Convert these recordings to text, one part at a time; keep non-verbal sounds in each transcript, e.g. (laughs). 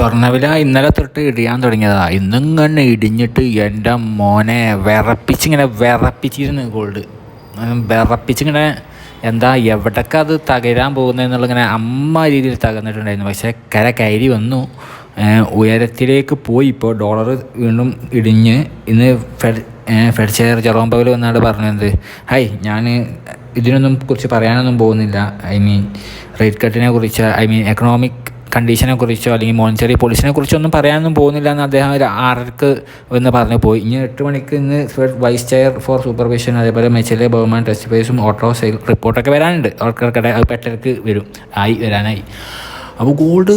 സ്വർണവില ഇന്നലെ തൊട്ട് ഇടിയാൻ തുടങ്ങിയതാ. ഇന്നിങ്ങനെ ഇടിഞ്ഞിട്ട് എന്റെ മോനെ വിറപ്പിച്ചിങ്ങനെ വിറപ്പിച്ചിരുന്നു ഗോൾഡ് വിറപ്പിച്ചിങ്ങനെ എന്താ എവിടൊക്കെ അത് തകരാൻ പോകുന്നതെന്നുള്ള ഇങ്ങനെ അമ്മ രീതിയിൽ തകർന്നിട്ടുണ്ടായിരുന്നു. പക്ഷേ കര കയറി വന്നു. ഉയരത്തിലേക്ക് പോയി. ഇപ്പോൾ ഡോളർ വീണ്ടും ഇടിഞ്ഞ് ഇന്ന് Fed Fed chair Jerome Powell വന്നാണ് പറഞ്ഞത്. ഹൈ ഞാൻ ഇതിനൊന്നും കുറിച്ച് പറയാനൊന്നും പോകുന്നില്ല. ഐ മീൻ റേറ്റ് കട്ടിനെ കുറിച്ച് ഐ മീൻ എക്കണോമിക് കണ്ടീഷനെ കുറിച്ചോ അല്ലെങ്കിൽ മോണിറ്ററി പോളിസിനെ കുറിച്ചോ ഒന്നും പറയാനൊന്നും പോകുന്നില്ല എന്ന് അദ്ദേഹം ഒരു ആറരക്ക് എന്ന് പറഞ്ഞു പോയി. ഇനി എട്ട് മണിക്ക് ഇന്ന് വൈസ് ചെയർ ഫോർ സൂപ്പർവിഷൻ അതേപോലെ മെച്ചിലെ ബഹുമാൻ ടെസ്റ്റ് ഫേസും ഓട്ടോ സെയിൽ റിപ്പോർട്ടൊക്കെ വരാനുണ്ട്. അവർക്കിടെ അത് പെട്ടെന്ന് വരും. ആയി വരാനായി. അപ്പോൾ ഗോൾഡ്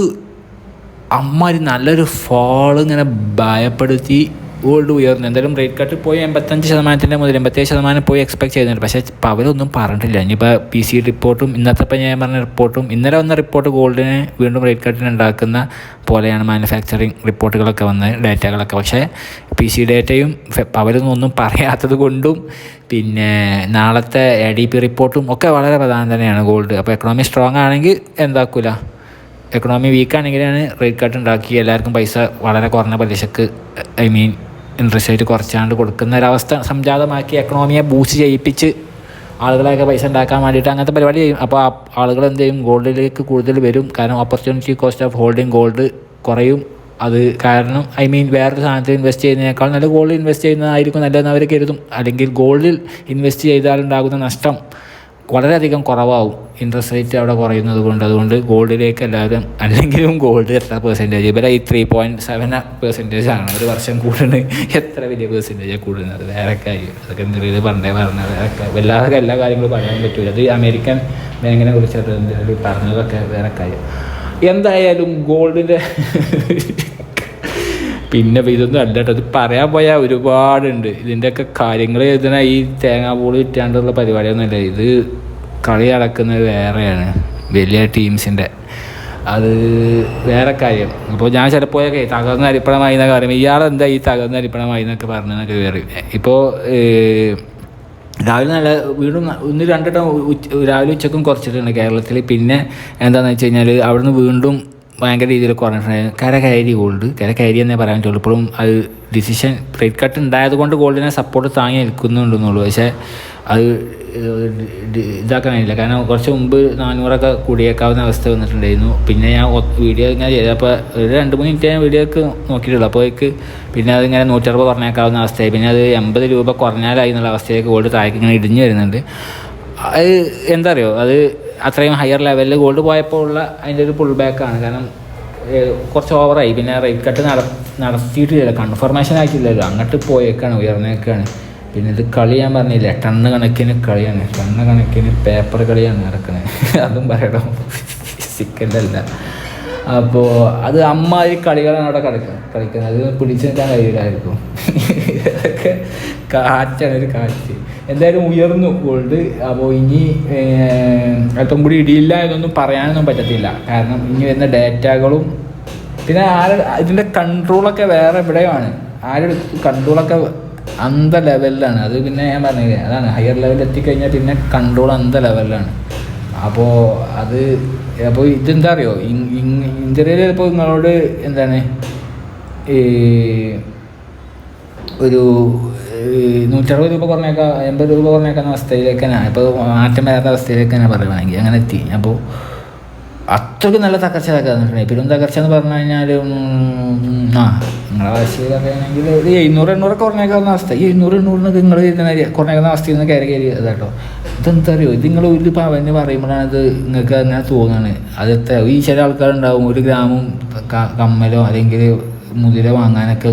അമ്മാതിരി നല്ലൊരു ഫോൾ ഇങ്ങനെ ഭയപ്പെടുത്തി ഗോൾഡ് ഉയർന്നു. എന്തായാലും റേറ്റ് കട്ട് പോയി എൺപത്തഞ്ച് ശതമാനത്തിന്റെ മുതൽ എൺപത്തേഴ് ശതമാനം പോയി എക്സ്പെക്ട് ചെയ്യുന്നുണ്ട് പക്ഷേ അവരൊന്നും പറഞ്ഞിട്ടില്ല. ഇനിയിപ്പോൾ പി സി റിപ്പോർട്ടും ഇന്നത്തെ ഞാൻ പറഞ്ഞ റിപ്പോർട്ടും ഇന്നലെ വന്ന റിപ്പോർട്ട് ഗോൾഡിനെ വീണ്ടും റേറ്റ് കട്ടിന് ഉണ്ടാക്കുന്ന പോലെയാണ് മാനുഫാക്ചറിങ് റിപ്പോർട്ടുകളൊക്കെ വന്നത് ഡാറ്റകളൊക്കെ പക്ഷേ പി സി ഡേറ്റയും അവരൊന്നും ഒന്നും പറയാത്തത് കൊണ്ടും പിന്നെ നാളത്തെ എ ഡി പി റിപ്പോർട്ടും ഒക്കെ വളരെ പ്രധാനം തന്നെയാണ് ഗോൾഡ് അപ്പോൾ എക്കണോമി സ്ട്രോങ് ആണെങ്കിൽ എന്താക്കൂല? എക്കണോമി വീക്കാണെങ്കിലാണ് റേറ്റ് കട്ട് ഉണ്ടാക്കി. എല്ലാവർക്കും പൈസ വളരെ കുറഞ്ഞ പലിശക്ക് ഐ മീൻ ഇൻട്രസ്റ്റ് റേറ്റ് കുറച്ചാണ്ട് കൊടുക്കുന്ന ഒരവസ്ഥ സംജാതമാക്കി എക്കണോമിയെ ബൂസ്റ്റ് ചെയ്യിപ്പിച്ച് ആളുകളെയൊക്കെ പൈസ ഉണ്ടാക്കാൻ വേണ്ടിയിട്ട് അങ്ങനത്തെ പരിപാടി ചെയ്യും. അപ്പോൾ ആളുകൾ എന്ത് ചെയ്യും? ഗോൾഡിലേക്ക് കൂടുതൽ വരും. കാരണം opportunity cost of holding gold കുറയും. അത് കാരണം ഐ മീൻ വേറൊരു സാധനത്തിൽ ഇൻവെസ്റ്റ് ചെയ്യുന്നതിനേക്കാൾ നല്ല ഗോൾഡിൽ ഇൻവെസ്റ്റ് ചെയ്യുന്നതായിരിക്കും നല്ലതെന്ന് അവർ കരുതും. അല്ലെങ്കിൽ ഗോൾഡിൽ ഇൻവെസ്റ്റ് ചെയ്താലുണ്ടാകുന്ന നഷ്ടം വളരെയധികം കുറവാകും ഇൻട്രസ്റ്റ് റേറ്റ് അവിടെ കുറയുന്നത് കൊണ്ട്. അതുകൊണ്ട് ഗോൾഡിലേക്ക് എല്ലാവരും അല്ലെങ്കിലും ഗോൾഡ് എത്ര പെർസെന്റേജ് ഇവരെ ഈ ത്രീ പോയിന്റ് സെവൻ പെർസെന്റേജ് ആണ്. ഒരു വർഷം കൂടുന്നത് എത്ര വലിയ പെർസെന്റേജ് കൂടുന്നത്? വേറെ കാര്യം അതൊക്കെ എന്തെങ്കിലും പറഞ്ഞേ പറഞ്ഞത് വേറെ വല്ലാതെ എല്ലാ കാര്യങ്ങളും പറയാൻ പറ്റില്ല അത് അമേരിക്കൻ ബാങ്കിനെ കുറിച്ച് എന്തെങ്കിലും പറഞ്ഞതൊക്കെ വേറെ കാര്യം എന്തായാലും ഗോൾഡിന്റെ പിന്നെ ഇതൊന്നും അല്ല കേട്ടോ. ഇത് പറയാൻ പോയാൽ ഒരുപാടുണ്ട്. ഇതിന്റെയൊക്കെ കാര്യങ്ങൾ ഇതിനാ ഈ തേങ്ങാപ്പൂൾ വിറ്റാണ്ടുള്ള പരിപാടിയൊന്നുമില്ല. ഇത് കളി നടക്കുന്നത് വേറെയാണ്. വലിയ ടീംസിന്റെ അത് വേറെ കാര്യം. അപ്പോൾ ഞാൻ ചിലപ്പോഴൊക്കെ തകർന്ന അരിപ്പണമായി എന്നൊക്കെ പറയും. ഇയാളെന്താ ഈ തകർന്ന അരിപ്പണമായി എന്നൊക്കെ പറഞ്ഞെന്നൊക്കെ കയറി ഇപ്പോൾ രാവിലെ നല്ല വീണ്ടും ഇന്ന് രണ്ടിടം രാവിലെ ഉച്ചക്കും കുറച്ചിട്ടുണ്ട് കേരളത്തിൽ പിന്നെ എന്താണെന്ന് വെച്ച് കഴിഞ്ഞാൽ അവിടുന്ന് വീണ്ടും ഭയങ്കര രീതിയിൽ കുറഞ്ഞിട്ടുണ്ടായിരുന്നു കര കയറി ഗോൾഡ് കര കയറി എന്നേ പറയാൻ പറ്റുള്ളൂ. ഇപ്പോഴും അത് ഡിസിഷൻ റേറ്റ് കട്ട് ഉണ്ടായത് കൊണ്ട് ഗോൾഡിനെ സപ്പോർട്ട് താങ്ങി നിൽക്കുന്നുണ്ടെന്നുള്ളൂ. പക്ഷേ അത് ഇതാക്കാനില്ല കാരണം കുറച്ച് മുമ്പ് നാനൂറൊക്കെ കൂടിയേക്കാവുന്ന അവസ്ഥ വന്നിട്ടുണ്ടായിരുന്നു. പിന്നെ ഞാൻ വീഡിയോ ഇങ്ങനെ ചെയ്തപ്പോൾ ഒരു രണ്ട് മൂന്ന് മിനിറ്റ് ഞാൻ വീഡിയോക്ക് നോക്കിയിട്ടുള്ളൂ. അപ്പോഴേക്ക് പിന്നെ അതിങ്ങനെ നൂറ്ററുപത് കുറഞ്ഞേക്കാവുന്ന അവസ്ഥയായി. പിന്നെ അത് എൺപത് രൂപ കുറഞ്ഞാലായി എന്നുള്ള അവസ്ഥയിലേക്ക് ഗോൾഡ് താഴേക്ക് ഇങ്ങനെ ഇടിഞ്ഞു വരുന്നുണ്ട്. അത് എന്താ അറിയോ? അത് അത്രയും ഹയർ ലെവലിൽ ഗോൾഡ് പോയപ്പോൾ ഉള്ള അതിന്റെ ഒരു പുൾ ആണ്. കാരണം കുറച്ച് ഓവറായി പിന്നെ റേറ്റ് കട്ട് നട നടത്തിയിട്ടില്ല. കൺഫർമേഷൻ ആയിട്ടില്ലല്ലോ അങ്ങോട്ട് പോയേക്കാണ് ഉയർന്നേക്കാണ്. പിന്നെ ഇത് കളി ഞാൻ പറഞ്ഞില്ല ടണ്ണ് കണക്കിന് കളിയാണ്. ടണ്ണ് കണക്കിന് പേപ്പർ കളിയാണ് നടക്കുന്നത് (laughs) അതും പറയണം. (laughs) ഫിസിക്കലല്ല അല്ല. അപ്പോൾ അത് അമ്മാതിരി കളികളാണ് അവിടെ കളിക്കുന്നത് കളിക്കുന്നത്. അത് പിടിച്ചു നിൽക്കാൻ കഴിയില്ലായിരിക്കും. ഇതൊക്കെ കാറ്റാണ് ഒരു കാറ്റ്. എന്തായാലും ഉയർന്നു. ഗോൾഡ് അപ്പോൾ ഇനി അല്പം കൂടി ഇടിയില്ല എന്നൊന്നും പറയാനൊന്നും പറ്റത്തില്ല. കാരണം ഇനി വരുന്ന ഡേറ്റകളും പിന്നെ ആരുടെ ഇതിന്റെ കൺട്രോളൊക്കെ വേറെ എവിടെയാണ്? ആരുടെ കൺട്രോളൊക്കെ അന്ത ലെവലിലാണ് അത് പിന്നെ ഞാൻ പറഞ്ഞില്ലേ അതാണ്. ഹയർ ലെവലിൽ എത്തിക്കഴിഞ്ഞാൽ പിന്നെ കൺട്രോൾ അന്ത ലെവലിലാണ് അപ്പോൾ അത് അപ്പോൾ ഇതെന്താ അറിയോ? ഇന്ത്യയിൽ ഇപ്പോൾ നിങ്ങളോട് എന്താണ് ഒരു നൂറ്ററുപത് രൂപ കുറഞ്ഞേക്കാം എൺപത് രൂപ കുറഞ്ഞേക്കുന്ന അവസ്ഥയിലേക്ക് തന്നെ ഇപ്പോൾ മാറ്റം വരാത്ത അവസ്ഥയിലേക്ക് തന്നെ പറയുകയാണെങ്കിൽ അങ്ങനെ എത്തി. അപ്പോൾ അത്രയ്ക്ക് നല്ല തകർച്ച തകർന്നിട്ടുണ്ട് പെരും തകർച്ച എന്ന് പറഞ്ഞു കഴിഞ്ഞാൽ ആ നിങ്ങളെ ഭാഷയിൽ പറയുകയാണെങ്കിൽ ഒരു എഴുന്നൂറ് എണ്ണൂറൊക്കെ കുറഞ്ഞേക്കാവുന്ന അവസ്ഥ. ഈ എഴുന്നൂറ് എണ്ണൂറിനൊക്കെ നിങ്ങൾ കുറഞ്ഞേക്കുന്ന അവസ്ഥയിൽ നിന്ന് കയറി കയറി ഇതാട്ടോ. ഇതെന്താ അറിയോ ഇത് നിങ്ങൾ ഒരു പവന് പറയുമ്പോഴാണ് അത് നിങ്ങൾക്ക് അങ്ങനെ തോന്നുകയാണ് അതെത്ര ഈ ചില ആൾക്കാരുണ്ടാവും ഒരു ഗ്രാമും കമ്മലോ അല്ലെങ്കിൽ മുതിര വാങ്ങാനൊക്കെ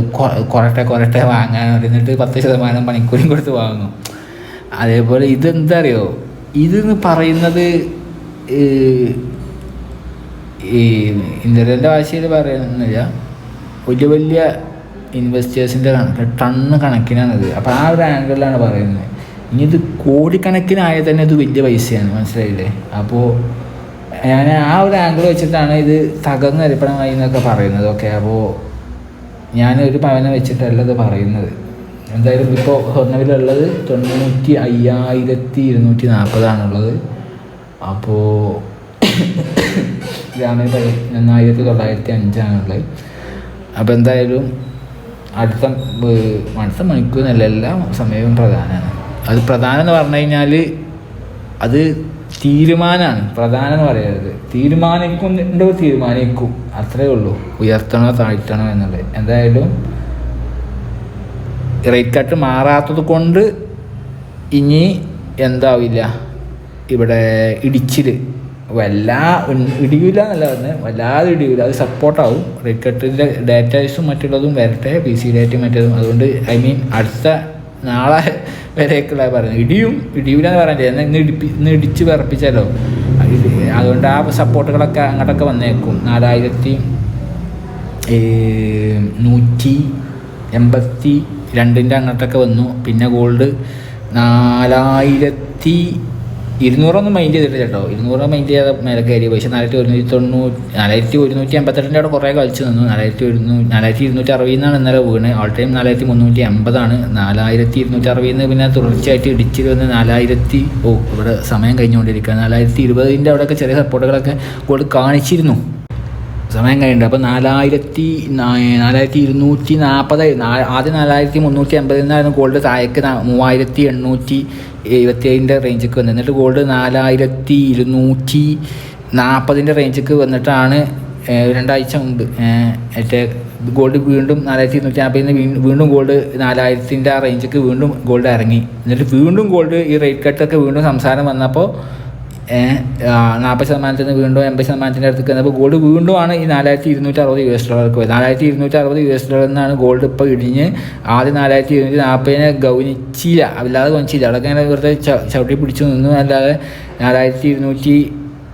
കുറട്ടെ കുറട്ടെ വാങ്ങാൻ എന്നിട്ട് പത്ത് ശതമാനം പണിക്കൂലിയും കൊടുത്ത് വാങ്ങും. അതേപോലെ ഇതെന്താ അറിയോ ഇതെന്ന് പറയുന്നത് ഈ ഇന്ദ്രന്റെ ഭാഷയിൽ പറയുന്നില്ല. വലിയ വലിയ ഇൻവെസ്റ്റേഴ്സിന്റെ കണക്ക് ടണ്ണ് കണക്കിനാണിത്. അപ്പോൾ ആ ഒരു ആംഗിളിലാണ് പറയുന്നത്. ഇനി ഇത് കോടിക്കണക്കിനായ തന്നെ ഇത് വലിയ പൈസയാണ് മനസ്സിലായില്ലേ? അപ്പോൾ ഞാൻ ആ ഒരു ആംഗിൾ വെച്ചിട്ടാണ് ഇത് തകർന്ന് അരിപ്പണമായി എന്നൊക്കെ പറയുന്നത് ഓക്കെ അപ്പോൾ ഞാൻ ഒരു പവനെ വെച്ചിട്ടല്ല ഇത് പറയുന്നത്. എന്തായാലും ഇപ്പോൾ സ്വർണവിലുള്ളത് തൊണ്ണൂറ്റി അയ്യായിരത്തി ഇരുന്നൂറ്റി നാൽപ്പതാണുള്ളത്. അപ്പോൾ ഗ്രാമീണ പതിനൊന്ന് ആയിരത്തി തൊള്ളായിരത്തി അഞ്ചാണുള്ളത്. അപ്പോൾ എന്തായാലും അടുത്ത അടുത്ത മണിക്കൂറിനല്ല എല്ലാ സമയവും പ്രധാനമാണ്. അത് പ്രധാനം എന്ന് പറഞ്ഞു കഴിഞ്ഞാൽ അത് തീരുമാനമാണ് പ്രധാനം എന്ന് പറയുന്നത് തീരുമാനിക്കുന്നുണ്ടോ തീരുമാനിക്കും. അത്രേ ഉള്ളൂ. ഉയർത്തണോ താഴ്ത്തണോ എന്നുള്ളത്. എന്തായാലും റേറ്റ് കട്ട് മാറാത്തത് കൊണ്ട് ഇനി എന്താവില്ല. ഇവിടെ ഇടിച്ചിൽ വല്ലാ ഇടിയില്ല എന്നല്ല പറഞ്ഞത് വല്ലാതെ ഇടിയില്ല അത് സപ്പോർട്ടാവും റേറ്റ് കട്ടിന്റെ ഡാറ്റാസും മറ്റുള്ളതും വരട്ടെ. പി സി ഡാറ്റയും മറ്റേതും. അതുകൊണ്ട് ഐ മീൻ അടുത്ത നാളെ വരെയൊക്കെയുള്ള പറയുന്നത്. ഇടിയും ഇടിയൂലെന്ന് പറയാൻ എന്നാൽ ഇന്ന് ഇടിപ്പി ഇന്ന് ഇടിച്ച് വിറപ്പിച്ചാലോ? അതുകൊണ്ട് ആ സപ്പോർട്ടുകളൊക്കെ അങ്ങോട്ടൊക്കെ വന്നേക്കും. നാലായിരത്തി നൂറ്റി എൺപത്തി രണ്ടിന്റെ അങ്ങോട്ടൊക്കെ വന്നു. പിന്നെ ഗോൾഡ് നാലായിരത്തി ഇരുന്നൂറൊന്നും മൈൻഡ് ചെയ്തിട്ടില്ല കേട്ടോ. ഇരുന്നൂറ് മൈൻഡ് ചെയ്ത മേലെ കയറി പക്ഷേ നാലായിരത്തി ഒരുന്നൂറ്റി തൊണ്ണൂറ്റി നാലായിരത്തി ഒരുന്നൂറ്റി എൺപത്തെട്ടിന്റെ അവിടെ കുറേ കളിച്ച് നിന്നു. നാലായിരത്തി ഒരുന്നൂ നാലായിരത്തി ഇരുന്നൂറ്റി അറുപതിൽ നിന്നാണ് ഇന്നലെ വീണ്. ഓൾ ടൈം നാലായിരത്തി മുന്നൂറ്റി എൺപതാണ് നാലായിരത്തി ഇരുന്നൂറ്റി അറുപതിൽ നിന്ന് പിന്നെ തുടർച്ചയായിട്ട് ഇടിച്ചിൽ വന്ന് നാലായിരത്തി ഓ ഇവിടെ സമയം കഴിഞ്ഞുകൊണ്ടിരിക്കുക നാലായിരത്തി ഇരുപതിന്റെ അവിടെയൊക്കെ ചെറിയ സപ്പോർട്ടുകളൊക്കെ കൂടുതൽ കാണിച്ചിരുന്നു. സമയം കഴിയുന്നുണ്ട് അപ്പോൾ നാലായിരത്തി നാലായിരത്തി ഇരുന്നൂറ്റി നാൽപ്പത് ആദ്യം നാലായിരത്തി മുന്നൂറ്റി അമ്പതിൽ നിന്നായിരുന്നു ഗോൾഡ് താഴേക്ക് മൂവായിരത്തി എണ്ണൂറ്റി എഴുപത്തി ഏഴിന്റെ റേഞ്ചിക്ക് വന്നത്. എന്നിട്ട് ഗോൾഡ് നാലായിരത്തി ഇരുന്നൂറ്റി നാൽപ്പതിന്റെ റേഞ്ചിക്ക് വന്നിട്ടാണ് രണ്ടാഴ്ച മുമ്പ് മറ്റേ ഗോൾഡ് വീണ്ടും നാലായിരത്തി ഇരുന്നൂറ്റി നാൽപ്പതിൽ നിന്ന് വീണ്ടും ഗോൾഡ് നാലായിരത്തിന്റെ ആ റേഞ്ചിക്ക് വീണ്ടും ഗോൾഡ് ഇറങ്ങി. എന്നിട്ട് വീണ്ടും ഗോൾഡ് ഈ റേറ്റ് കട്ടൊക്കെ വീണ്ടും സംസാരം വന്നപ്പോൾ നാൽപ്പത് ശതമാനത്തിൽ നിന്ന് വീണ്ടും എൺപത് ശതമാനത്തിന്റെ അടുത്ത് വന്നപ്പോൾ ഗോൾഡ് വീണ്ടും ആണ് ഈ നാലായിരത്തി ഇരുന്നൂറ്റി അറുപത് യു എസ് ഡോളർക്ക് പോയത് നാലായിരത്തി ഇരുന്നൂറ്റി അറുപത് യു എസ് ഡോളറിൽ നിന്നാണ് ഗോൾഡ് ഇപ്പോൾ ഇടിഞ്ഞ് ആദ്യം നാലായിരത്തി ഇരുന്നൂറ്റി നാൽപ്പതിനെ ഗൗനിച്ചില്ല. അല്ലാതെ ഗൗനിച്ചില്ല. അവിടെ ഇങ്ങനെ വെറുതെ ചവിട്ടി പിടിച്ചു നിന്നു. അല്ലാതെ നാലായിരത്തി ഇരുന്നൂറ്റി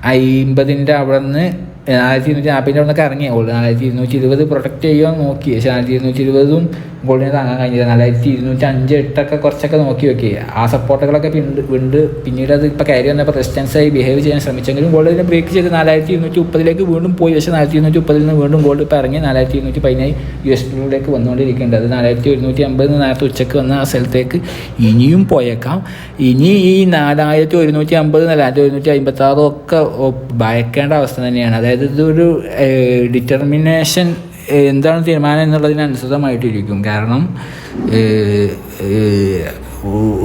അമ്പതിന്റെ അവിടെ നിന്ന് നാലായിരത്തി ഇരുന്നൂറ്റി നാൽപ്പതിന്റെ അവിടെ നിന്ന് ഇറങ്ങി. ഗോൾഡ് നാലായിരത്തി ഇരുന്നൂറ്റി ഇരുപത് പ്രൊട്ടക്റ്റ് ചെയ്യുമോ നോക്കി. പക്ഷേ നാലായിരത്തി ഇരുന്നൂറ്റി ഇരുപതും ഗോൾഡിനെ താങ്ങാൻ കഴിഞ്ഞില്ല. നാലായിരത്തി ഇരുന്നൂറ്റി അഞ്ച് എട്ടൊക്കെ കുറച്ചൊക്കെ നോക്കി നോക്കി ആ സപ്പോർട്ടുകളൊക്കെ പിണ്ട് വിണ്ട്. പിന്നീട് അത് ഇപ്പോൾ കയറി വന്നപ്പോൾ റെസിസ്റ്റൻസ് ആയി ബിഹേവ് ചെയ്യാൻ ശ്രമിച്ചെങ്കിലും ഗോൾഡ് ഇതിനെ ബ്രേക്ക് ചെയ്ത് നാലായിരത്തി ഇരുന്നൂറ്റി മുപ്പതിലേക്ക് വീണ്ടും പോയി. പക്ഷേ നാലായിരത്തി ഇരുന്നൂറ്റി മുപ്പതിൽ നിന്ന് വീണ്ടും ഗോൾഡ് ഇപ്പോൾ ഇറങ്ങി. നാലായിരത്തി ഇരുന്നൂറ്റി പതിനായി യു എസ് ഡിയിലേക്ക് വന്നുകൊണ്ടിരിക്കുന്നുണ്ട് അത് നാലായിരത്തി ഒരുന്നൂറ്റി അമ്പത് നേരത്തെ ഉച്ചയ്ക്ക് വന്ന ആ സ്ഥലത്തേക്ക് ഇനിയും പോയേക്കാം. ഇനി ഈ നാലായിരത്തി ഒരുന്നൂറ്റി അമ്പത് നാലായിരത്തി ഒരുന്നൂറ്റി അമ്പത്താറും ഒക്കെ ഭയക്കേണ്ട അവസ്ഥ തന്നെയാണ്. അതായത് ഇതൊരു ഡിറ്റർമിനേഷൻ എന്താണ് തീരുമാനം എന്നുള്ളതിനനുസൃതമായിട്ടിരിക്കും കാരണം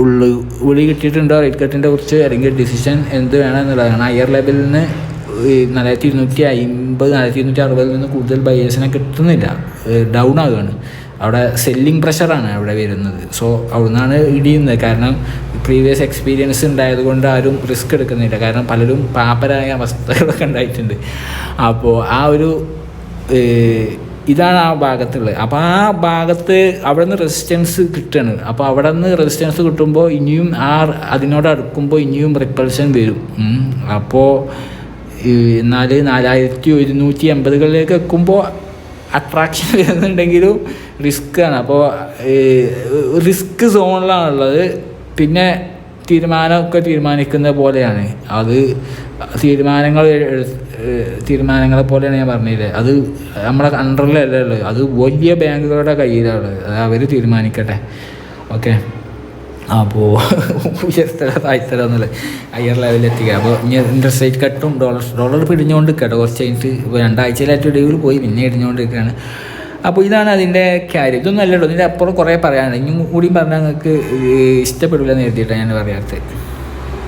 ഉള്ളു വിളി കിട്ടിയിട്ടുണ്ടോ റേറ്റ് കട്ടിന്റെ കുറിച്ച് അല്ലെങ്കിൽ ഡിസിഷൻ എന്ത് വേണം എന്നുള്ളതാണ്. ഹയർ ലെവലിൽ നിന്ന് നാലായിരത്തി ഇരുന്നൂറ്റി അമ്പത് നാലായിരത്തി ഇരുന്നൂറ്റി അറുപതിൽ നിന്ന് കൂടുതൽ ബയേഴ്സിനെ കിട്ടുന്നില്ല. ഡൗൺ ആവുകയാണ് അവിടെ സെല്ലിംഗ് പ്രഷറാണ് അവിടെ വരുന്നത്. സോ അവിടുന്നാണ് ഇടിയുന്നത്. കാരണം പ്രീവിയസ് എക്സ്പീരിയൻസ് ഉണ്ടായത് കൊണ്ട് ആരും റിസ്ക് എടുക്കുന്നില്ല. കാരണം പലരും പാപ്പരായ അവസ്ഥകളൊക്കെ ഉണ്ടായിട്ടുണ്ട്. അപ്പോൾ ആ ഒരു ഇതാണ് ആ ഭാഗത്തുള്ളത്. അപ്പോൾ ആ ഭാഗത്ത് അവിടെ നിന്ന് റെസിസ്റ്റൻസ് കിട്ടുകയാണ്. അപ്പോൾ അവിടെ നിന്ന് റെസിസ്റ്റൻസ് കിട്ടുമ്പോൾ ഇനിയും ആ അതിനോട് അടുക്കുമ്പോൾ ഇനിയും റിപ്പൾഷൻ വരും. അപ്പോൾ എന്നാൽ നാലായിരത്തി ഒരുന്നൂറ്റി എൺപതുകളിലേക്ക് വെക്കുമ്പോൾ അട്രാക്ഷൻ (laughs) വരുന്നുണ്ടെങ്കിലും റിസ്ക്കാണ് അപ്പോൾ റിസ്ക് സോണിലാണുള്ളത് പിന്നെ തീരുമാനമൊക്കെ തീരുമാനിക്കുന്ന പോലെയാണ്. അത് തീരുമാനങ്ങൾ തീരുമാനങ്ങളെ പോലെയാണ് ഞാൻ പറഞ്ഞത് അത് നമ്മുടെ അണ്ടറിലല്ല ഉള്ളത്. അത് വലിയ ബാങ്കുകളുടെ കയ്യിലാണ്. അത് അവർ തീരുമാനിക്കട്ടെ. ഓക്കെ? അപ്പോൾ ഉയർത്തല താഴ്ത്തല എന്നുള്ളത് ഹയർ ലെവലിൽ എത്തിക്കുക. അപ്പോൾ ഇനി ഇൻട്രസ്റ്റ് റേറ്റ് കട്ടും ഡോളർ ഡോളർ പിടിഞ്ഞുകൊണ്ട് കേട്ടോ കുറച്ച് കഴിഞ്ഞിട്ട് ഇപ്പോൾ രണ്ടാഴ്ചയിലായിട്ട് ഇടിവിൽ പോയി പിന്നെ ഇടിഞ്ഞുകൊണ്ടിരിക്കുകയാണ്. അപ്പോൾ ഇതാണ് അതിന്റെ കാര്യം. ഇതൊന്നും അല്ലല്ലോ. ഇതിന്റെ അപ്പുറം കുറേ പറയാനുണ്ട്. ഇനിയും കൂടിയും പറഞ്ഞാൽ നിങ്ങൾക്ക് ഇഷ്ടപ്പെടില്ല എന്ന് എഴുതിയിട്ടാണ് ഞാൻ പറയാത്തത്.